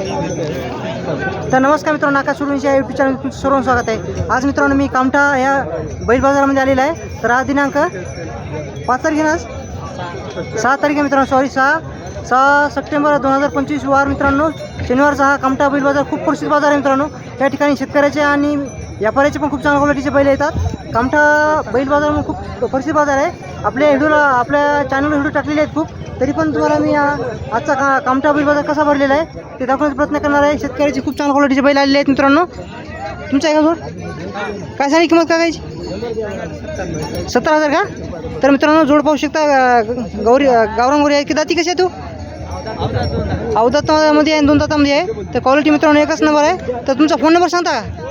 तर नमस्कार मित्रांनो आकाश सुरूंची यूट्यूब चॅनल तुमचं सर्व स्वागत आहे. आज मित्रांनो मी कामठा या बैल बाजारामध्ये आलेला आहे. तर आज दिनांक पाच तारखे ना सहा तारीख आहे मित्रांनो सॉरी सहा. सहा सप्टेंबर दोन हजार पंचवीस वार मित्रांनो शनिवारचा हा कामठा बैल बाजार खूप प्रसिद्ध बाजार आहे मित्रांनो. या ठिकाणी शेतकऱ्याचे आणि व्यापाऱ्याचे पण खूप चांगल्या क्वालिटीचे बैल येतात. कामठा बैल बाजार म्हणून खूप प्रसिद्ध बाजार आहे. आपल्या व्हिडिओला आपल्या चॅनलवर व्हिडिओ टाकलेले आहेत खूप. तरी पण तुम्हाला मी आजचा का कामठा बैल बाजार कसा भरलेला आहे ते दाखवण्याचा प्रयत्न करणार आहे. शेतकऱ्याची खूप चांगल्या क्वालिटीचे बैल आलेले आहेत मित्रांनो. तुमच्या आहे का जोड? काय झाली किंमत काय कायची सत्तर हजार का? तर मित्रांनो जोड पाहू शकता गौरी अ, आहे. की दाती कशी आहे तू? अवदातामध्ये आहे दोन दातामध्ये आहे. तर क्वालिटी मित्रांनो एकच नंबर आहे. तर तुमचा फोन नंबर सांगता का?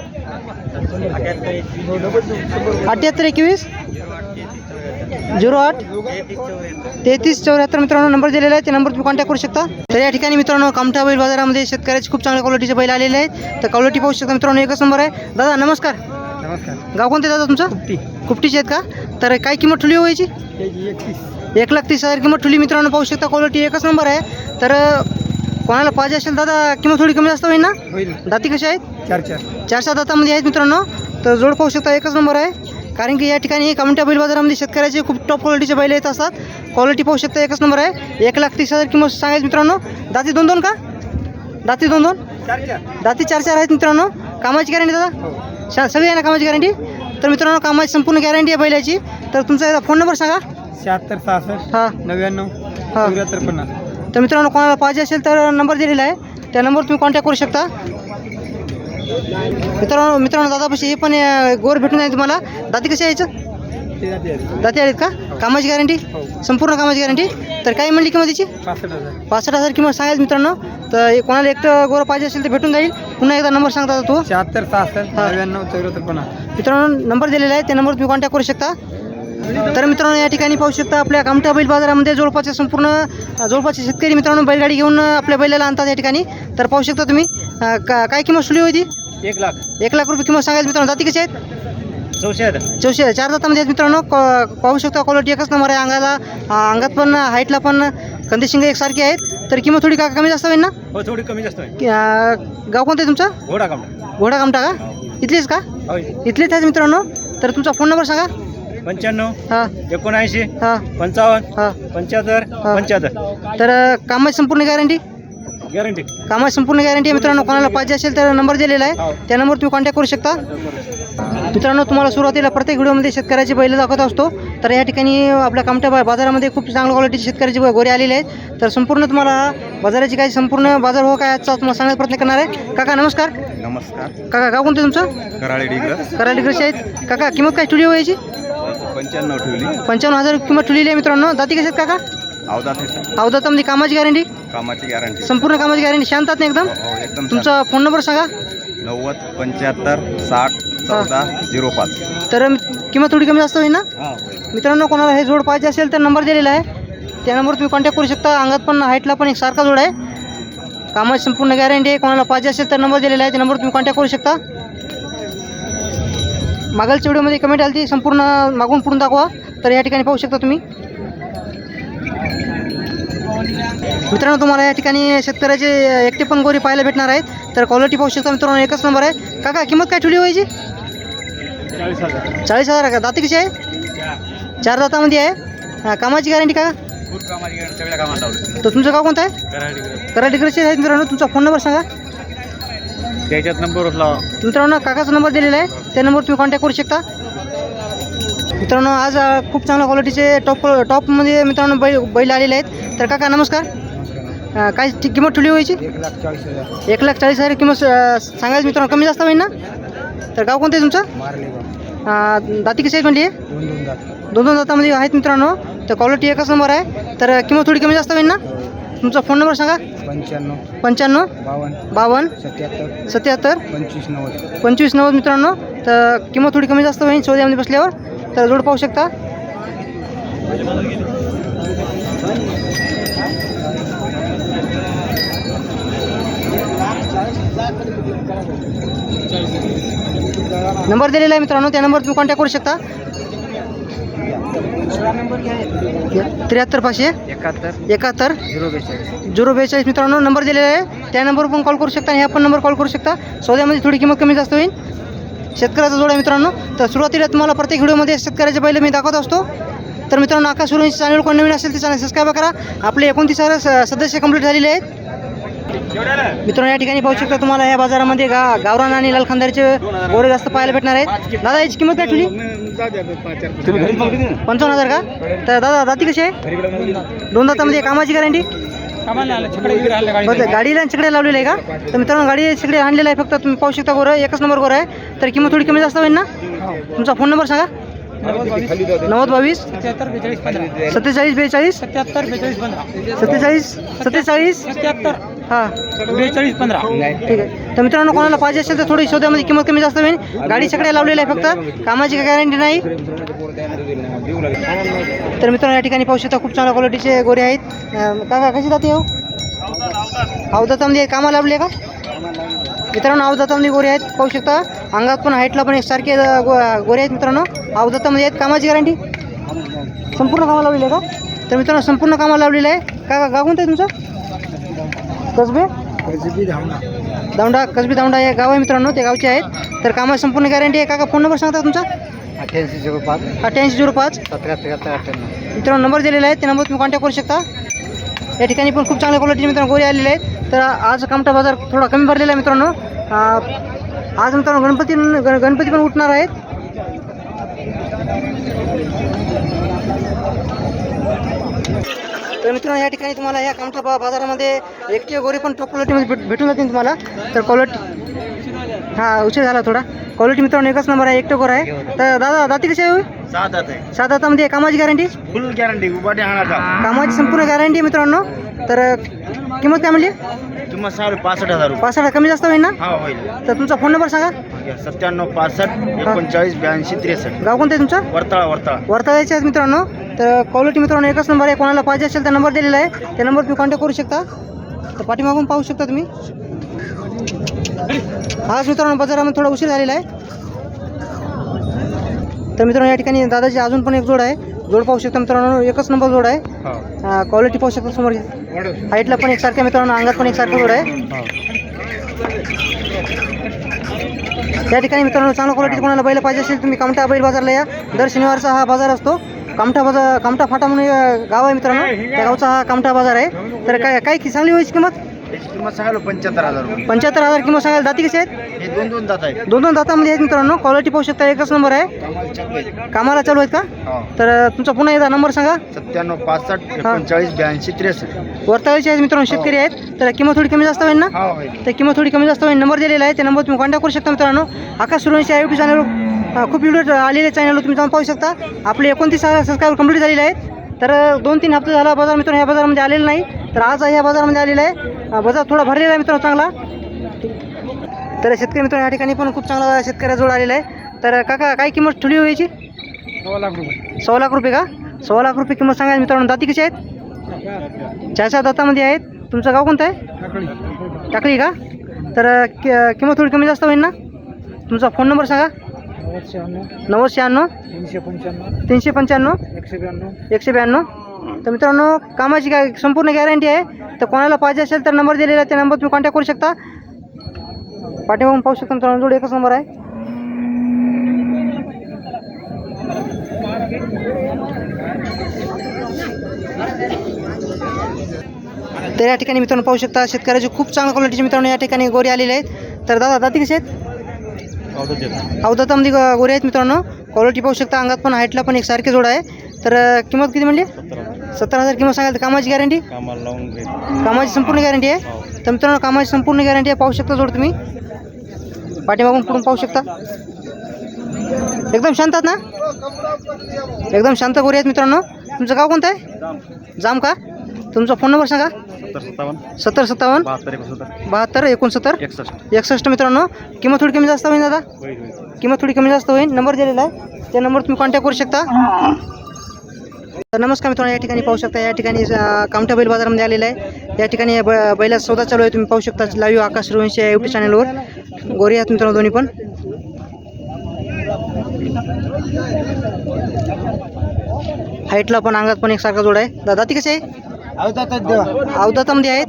अठ्ठ्याहत्तर एकवीस. झिरो आठ तेहतीस चौऱ्याहत्तर मित्रांनो नंबर दिलेला आहे त्या नंबर तुम्ही कॉन्टॅक्ट करू शकता. तर या ठिकाणी मित्रांनो कामठा बैल बाजारामध्ये शेतकऱ्याचे खूप चांगल्या क्वालिटीचे बैल आलेले आहेत. तर क्वालिटी पाहू शकता मित्रांनो एकच नंबर आहे. दादा नमस्कार. नमस्कार. गाव कोणते दादा तुमचं? कुट्टी कुपटीचे आहेत का? तर काय किंमत ठुली व्हायची एकतीस. एक लाख तीस हजार किंमत ठुली मित्रांनो पाहू शकता क्वालिटी एकच नंबर आहे. तर कोणाला पाहिजे असेल दादा किंमत थोडी कमी जास्त होईल ना? दाती कशी आहेत? चार चार. चार सहा दातामध्ये आहेत मित्रांनो. तर जोड पाहू शकता एकच नंबर आहे. कारण की या ठिकाणी कमट्या बैल बाजारामध्ये शेतकऱ्याचे खूप टॉप क्वालिटीचे बैल येत असतात. क्वालिटी पाहू शकता एकच नंबर आहे. एक लाख तीस हजार किंमत सांगायचं मित्रांनो. दाती दोन दोन का? दाती दोन दोन? चार चार. दाती चार चार आहेत मित्रांनो. कामाची गॅरंटी दादा? हो. शा सगळी आहे ना कामाची गॅरंटी तर मित्रांनो कामाची संपूर्ण गॅरंटी आहे बैलाची. तर तुमचा फोन नंबर सांगा. शहात्तर सहासष्ट हां. नव्याण्णव हा. पन्नास. तर मित्रांनो कोणाला पाहिजे असेल तर नंबर दिलेला आहे. त्या नंबरवर तुम्ही कॉन्टॅक्ट करू शकता. मित्रांनो मित्रांनो दादापाशी हे पण गोर भेटून जाईल तुम्हाला. दाती कशी यायचं आहे. दाती आहेत का? कामाची गॅरंटी हो. संपूर्ण कामाची गॅरंटी तर काय म्हणली किंमत त्याची पासष्ट हजार. किंमत सांगायचं मित्रांनो. तर कोणाला एकटं गोरं पाहिजे असेल तर भेटून जाईल. पुन्हा एकदा नंबर सांगता तो शहात्तर सहासष्ट. नव्याण्णव चौऱ्याहत्तर पन्नास. मित्रांनो नंबर दिलेला आहे. त्या नंबरवर तुम्ही कॉन्टॅक्ट करू शकता. तर मित्रांनो या ठिकाणी पाहू शकता आपल्या कामठा बैल बाजारामध्ये जवळपासचे संपूर्ण जवळपासचे शेतकरी मित्रांनो बैलगाडी घेऊन आपल्या बैलाला आणतात या ठिकाणी. तर पाहू शकता तुम्ही का काय किंमत सुली होती एक लाख. एक लाख रुपये किंमत सांगायचं मित्रांनो जाती कशी आहेत? चौशे चौशे चार दातामध्ये आहेत मित्रांनो पाहू शकता क्वालिटी एकच नंबर आहे अंगाला अंगात पण हाईटला पण कंदिशिंग एकसारखी आहेत. तर किंमत थोडी का कमी जास्त होईल ना? हो थोडी कमी जास्त अ, गाव कोणतं आहे तुमचं? घोडा कामडा घोडा कामटा का? इथलेच का? इथलेच आहेत मित्रांनो. तर तुमचा फोन नंबर सांगा. पंच्याण्णव हां. एकोणऐंशी हां. पंचावन्न हां. पंच्याहत्तर हा. पंच्याहत्तर. तर अ, कामाची संपूर्ण गॅरंटी गॅरंटी कामाची संपूर्ण गॅरंटी मित्रांनो. कोणाला पाहिजे असेल तर नंबर दिलेला हो. आहे त्या नंबर तुम्ही कॉन्टॅक्ट करू शकता. मित्रांनो तुम्हाला सुरुवातीला प्रत्येक व्हिडिओमध्ये शेतकऱ्याची बैल दाखवत असतो. तर या ठिकाणी आपल्या कामठ्या बा- बाजारामध्ये खूप चांगल्या क्वालिटीचे शेतकऱ्याचे ब- गोरे आलेले आहेत. तर संपूर्ण तुम्हाला बाजाराची काही संपूर्ण बाजार हो काय आजचा तुम्हाला सांगण्याचा प्रयत्न करणार आहे. काका नमस्कार. नमस्कार. काका गाव कोणतं तुमचं? कराळे डिग्रस. करायला कशी आहेत. काका किंमत काय ठुली व्हायची पंच्याण्णव ठेवली. पंचावन्न हजार किंमत ठुलेली आहे मित्रांनो. दाती कशी आहेत काका? अवधा थिएटर अवदातामध्ये कामाची गॅरंटी कामाची गॅरंटी संपूर्ण कामाची गॅरंटी शांतात ना एकदम? हो एकदम तुमचा फोन नंबर सांगा. नव्वद पंच्याहत्तर साठ चौदा झिरो पाच. तर किंमत थोडी कमी जास्त होईल ना? हां मित्रांनो कोणाला हे जोड पाहिजे असेल तर नंबर दिलेला आहे. त्या नंबर तुम्ही कॉन्टॅक्ट करू शकता. अंगात पण हाईटला पण एक सारखा जोड आहे. कामाची संपूर्ण गॅरंटी आहे. कोणाला पाहिजे असेल तर नंबर दिलेला आहे. त्या नंबर तुम्ही कॉन्टॅक्ट करू शकता. मागलच्या व्हिडिओमध्ये कमेंट आली ती संपूर्ण मागून पुढून दाखवा. तर या ठिकाणी पाहू शकता तुम्ही. मित्रांनो तुम्हाला या ठिकाणी शेतकऱ्याचे एकटे पण गोरी पाहायला भेटणार आहेत. तर क्वालिटी पाहू शकता मित्रांनो एकच नंबर आहे. काका किंमत काय ठेवली व्हायची चाळीस हजार. चाळीस हजार आहे का? दाती कशी आहे? चार. दातामध्ये आहे. हा, कामाची गॅरंटी का तर तुमचं गाव कोणतं आहे? कराळे डिग्रस करा डिग्रीचे आहेत मित्रांनो तुमचा फोन नंबर सांगा. त्याच्यात नंबर लावा मित्रांनो काकाचा नंबर दिलेला आहे. त्या नंबर तुम्ही कॉन्टॅक्ट करू शकता. मित्रांनो आज अ, खूप चांगल्या क्वालिटीचे टॉप टॉपमध्ये मित्रांनो बैल बैल आलेले आहेत. तर काका नमस्कार. अ, काय ती किंमत ठेवली व्हायची एक लाख चाळीस हजार. एक लाख चाळीस हजार किंमत अ, सांगायचं मित्रांनो कमी जास्त होईल ना? तर गाव कोणतं आहे तुमचं? मारले अ, दाती कशी आहे म्हणली? दोन दोन जात दोन दोन दातामध्ये आहेत मित्रांनो. तर क्वालिटी एकच नंबर आहे. तर किंमत थोडी कमी जास्त होईल ना? तुमचा फोन नंबर सांगा. पंच्याण्णव. पंच्याण्णव? बावन्न. बावन्न? सत्याहत्तर. सत्याहत्तर? पंचवीस नव्वद. पंचवीस नव्वद मित्रांनो. तर किंमत थोडी कमी जास्त होईल शोध्यामध्ये बसल्यावर. तर जोड पाहू शकता. नंबर दिलेला आहे मित्रांनो त्या नंबर तुम्ही कॉन्टॅक्ट करू शकता. त्र्याहत्तर पाचशे? एकाहत्तर. एकाहत्तर? झिरो बेचाळीस. झिरो बेचाळीस. मित्रांनो नंबर दिलेला आहे. त्या नंबरवर पण कॉल करू शकता आणि ह्या पण नंबर कॉल करू शकता. सौद्यामध्ये थोडी किंमत कमी जास्त होईल. शेतकऱ्याचा जोड आहे मित्रांनो. तर सुरुवातीला तुम्हाला प्रत्येक व्हिडिओमध्ये शेतकऱ्याचे पहिले मी दाखवत असतो. तर मित्रांनो आकाश सुरू चॅनल कोण नवीन असेल ते चॅनल सबस्क्राईब करा. आपले एकोणतीस हजार सदस्य कंप्लीट झालेले आहेत. मित्रांनो या ठिकाणी पाहू शकता तुम्हाला या बाजारामध्ये गा गावरान आणि लाल खानदारीचे गोरे जास्त पाहायला भेटणार आहेत. दादा याची किंमत काय ठेवली? पंचावन्न हजार का? तर दादा दाती कशी आहे? दोन दातामध्ये कामाची गॅरंटी? बरं गाडीला चिकडे लावलेलं आहे का? तर मित्रांनो गाडी चिकडे आणलेलं आहे फक्त तुम्ही पाहू शकता गोरं एकच नंबर गोरं आहे. तर किंमत थोडी कमी जास्त होईल ना? तुमचा फोन नंबर सांगा. नव्वद बावीस बेचाळीस सत्तेचाळीस बेचाळीस सत्तेचाळीस सत्तेचाळीस सत्याहत्तर हां. बेचाळीस पंधरा. ठीक आहे. तर मित्रांनो कोणाला पाहिजे असेल तर थोडी शोधामध्ये किंमत कमी जास्त होईल. गाडी सगळ्या लावलेल्या आहे फक्त. कामाची काही गॅरंटी नाही. तर मित्रांनो या ठिकाणी पाहू शकता खूप चांगल्या क्वालिटीचे गोरे आहेत. काका कशी जाते हो? अवदातामध्ये कामाला लावले का? मित्रांनो अवदातामध्ये गोरे आहेत. पाहू शकता अंगात पण हाईटला पण एक सारखे गो- गोरे आहेत मित्रांनो. अवदातामध्ये आहेत. कामाची गॅरंटी संपूर्ण कामाला लावलेली आहे का? तर मित्रांनो संपूर्ण कामाला लावलेलं आहे. का गाव कोणतं आहे तुमचं? कसबे? दौंडा कसबी दौंडा हे गाव आहे मित्रांनो ते गावचे आहेत. तर कामाची संपूर्ण गॅरंटी आहे. काका फोन नंबर सांगता तुमचा? अठ्ठ्याऐंशी झिरो पाच. अठ्ठ्याऐंशी झिरो पाच. सतरा त्र्याहत्तर अठ्ठ्याण्णव. मित्रांनो नंबर दिलेला आहे. त्या नंबर तुम्ही कॉन्टॅक्ट करू शकता. या ठिकाणी पण खूप चांगल्या क्वालिटीचे मित्रांनो गोरे आलेले आहेत. तर आज कामटा बाजार थोडा कमी भरलेला आहे मित्रांनो. आज मित्रांनो गणपती गण- गणपती पण उठणार आहेत. तर मित्रांनो या ठिकाणी तुम्हाला या कामठा बाजारामध्ये एकटी गोरी पण टॉप क्वालिटीमध्ये भेट भेटून जातील तुम्हाला. तर क्वालिटी हां उशीर झाला थोडा. क्वालिटी मित्रांनो एकच नंबर आहे एकटं गोर आहे. तर दादा दाती कशी आहे हो? सात आहे. सात हातामध्ये कामाची गॅरंटी फुल गॅरंटी कामाची संपूर्ण गॅरंटी मित्रांनो. तर किंमत काय म्हणली? किंमत सांगा पासष्ट हजार रुपये. पाच कमी जास्त होईल ना? हा होईल. तर तुमचा फोन नंबर सांगा. सत्त्याण्णव पासष्ट एकोणचाळीस ब्याऐंशी त्रेसष्ट. गाव कोणतं आहे तुमचं? वरताळा वरताळा. वर्तळ्याचे आहेत मित्रांनो. तर क्वालिटी मित्रांनो एकच नंबर आहे. कोणाला पाहिजे असेल तर नंबर दिलेला आहे. त्या नंबर तुम्ही कॉन्टॅक्ट करू शकता. तर पाठीमागून पाहू शकता तुम्ही. आज मित्रांनो बाजारामध्ये थोडा उशीर झालेला आहे. तर मित्रांनो या ठिकाणी दादाची अजून पण एक जोड आहे. जोड पाहू शकता मित्रांनो एकच नंबर जोड आहे. क्वालिटी पाहू शकता समोर. हाईटला पण एकसारख्या मित्रांनो अंगात पण एकसारखं जोड आहे. या ठिकाणी मित्रांनो चांगल्या क्वालिटी कोणाला बैल पाहिजे असेल तुम्ही कामठा बैल बाजारला या. दर शनिवारचा हा बाजार असतो. कामठा बाजार कामठा फाटा म्हणून गाव आहे मित्रांनो. त्या गावचा हा कामठा बाजार आहे. तर काय काय की चांगली व्हायची किंमत? याची किंमत सांगायला पंच्याहत्तर हजार रुपये. पंच्याहत्तर हजार किंमत सांगायला दाती कशी आहेत? हे दोन दोन दात आहेत. दोन दोन दातामध्ये आहेत मित्रांनो. क्वालिटी पाहू शकता एकच नंबर आहे. कामाला चालू आहे. कामाला चालू आहेत का? हा. तर अं, तुमचा पुन्हा एकदा नंबर सांगा. सत्त्याण्णव पासष्ट एकोणचाळीस ब्याऐंशी त्रेसष्ट. वर्तळीचे आहेत मित्रांनो शेतकरी आहेत. तर किंमत थोडी कमी जास्त होईल ना? हा होईल. तर किंमत थोडी कमी जास्त होईल. नंबर दिलेला आहे. ते नंबर तुम्ही कॉन्टॅक्ट करू शकता मित्रांनो. आकाश सुरवंशी या यूट्यूब चॅनलवर खूप व्हिडिओ आलेले चॅनलवर तुम्ही जाऊन पाहू शकता. आपले एकोणतीस हजार सबस्क्राईबर कंप्लीट झालेले आहेत. तर दोन तीन हप्ते झाला बाजार मित्रांनो ह्या बाजारामध्ये आलेला नाही. तर आज ह्या बाजारामध्ये आलेला आहे. बाजार थोडा भरलेला आहे मित्रांनो चांगला. तर शेतकरी मित्रांनो या ठिकाणी पण खूप चांगला शेतकऱ्याजवळ आलेला आहे. तर काका काय किंमत ठेवली व्हायची सव्वा लाख रुपये. सव्वा लाख रुपये का? सव्वा लाख रुपये किंमत सांगा मित्रांनो. दाती कशी आहेत? चार चार दातामध्ये आहेत. तुमचं गाव कोणतं आहे? टाकली का? तर कि- किंमत थोडी कमी जास्त होईल ना? तुमचा फोन नंबर सांगा. नव्वद शहाण्णव. तीनशे पंच्याण्णव. तीनशे पंच्याण्णव? एकशे ब्याण्णव. एकशे ब्याण्णव? तर मित्रांनो कामाची काय संपूर्ण गॅरंटी आहे. तर कोणाला पाहिजे असेल तर नंबर दिलेला आहे त्या नंबर तुम्ही कॉन्टॅक्ट करू शकता. पाठीमागून पाहू शकता मित्रांनो जोड एकच नंबर आहे. तर या ठिकाणी मित्रांनो पाहू शकता शेतकऱ्याचे खूप चांगल्या क्वालिटीचे मित्रांनो या ठिकाणी गोरे आलेले आहेत. तर दादा दाती कसे आहेत? अवधातामध्ये ग- गोरे आहेत मित्रांनो. क्वालिटी पाहू शकता अंगात पण हाईटला पण एक सारखे जोड आहे. तर किंमत किती म्हणली? सत्तर हजार किंमत सांगाल तर कामाची गॅरंटी कामाची संपूर्ण गॅरंटी आहे? तर मित्रांनो कामाची संपूर्ण गॅरंटी आहे. पाहू शकता जोड तुम्ही. पाठीमागून पुढून पाहू शकता. एकदम शांत आहेत ना? एकदम शांत गोरे आहेत मित्रांनो. तुमचं गाव कोणतं आहे? जाम का? तुमचा फोन नंबर सांगा. सत्तर सत्तावन्न. सत्तर सत्तावन्न. बहात्तर एकोणसत्तर. बहात्तर एकोणसत्तर. एकसष्ट. एकसष्ट मित्रांनो किंमत थोडी कमी जास्त होईल दादा. किंमत थोडी कमी जास्त होईल नंबर दिलेला आहे. त्या नंबर तुम्ही कॉन्टॅक्ट करू शकता. तर नमस्कार मित्रांनो या ठिकाणी पाहू शकता या ठिकाणी कामठा बैल बाजारामध्ये आलेला आहे. या ठिकाणी ब बैलाचा सौदा चालू आहे. तुम्ही पाहू शकता लाईव्ह आकाश रवंशी या यूट्यूब चॅनलवर गोरी आहेत मित्रांनो दोन्ही पण. हाईटला पण अंगात पण एक सारखा जोड आहे. दादा ती कशी आहे? अवदातामध्ये आहेत?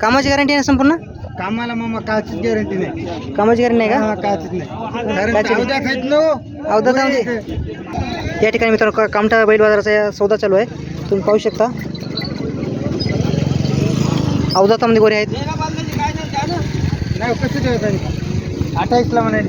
कामाची गॅरंटी आहे ना संपूर्ण? कामाला मामा काचीच गॅरंटी नाही. कामाची गॅरंटी नाही का? काचीच नाही. नाही. अवदातामध्ये या ठिकाणी मित्रांनो का- कामठा बैल बाजाराचा या सौदा चालू आहे. तुम्ही पाहू शकता. अवदातामध्ये गोरे आहेत. नाही कसं ठेवत अठ्ठावीसला म्हणाली.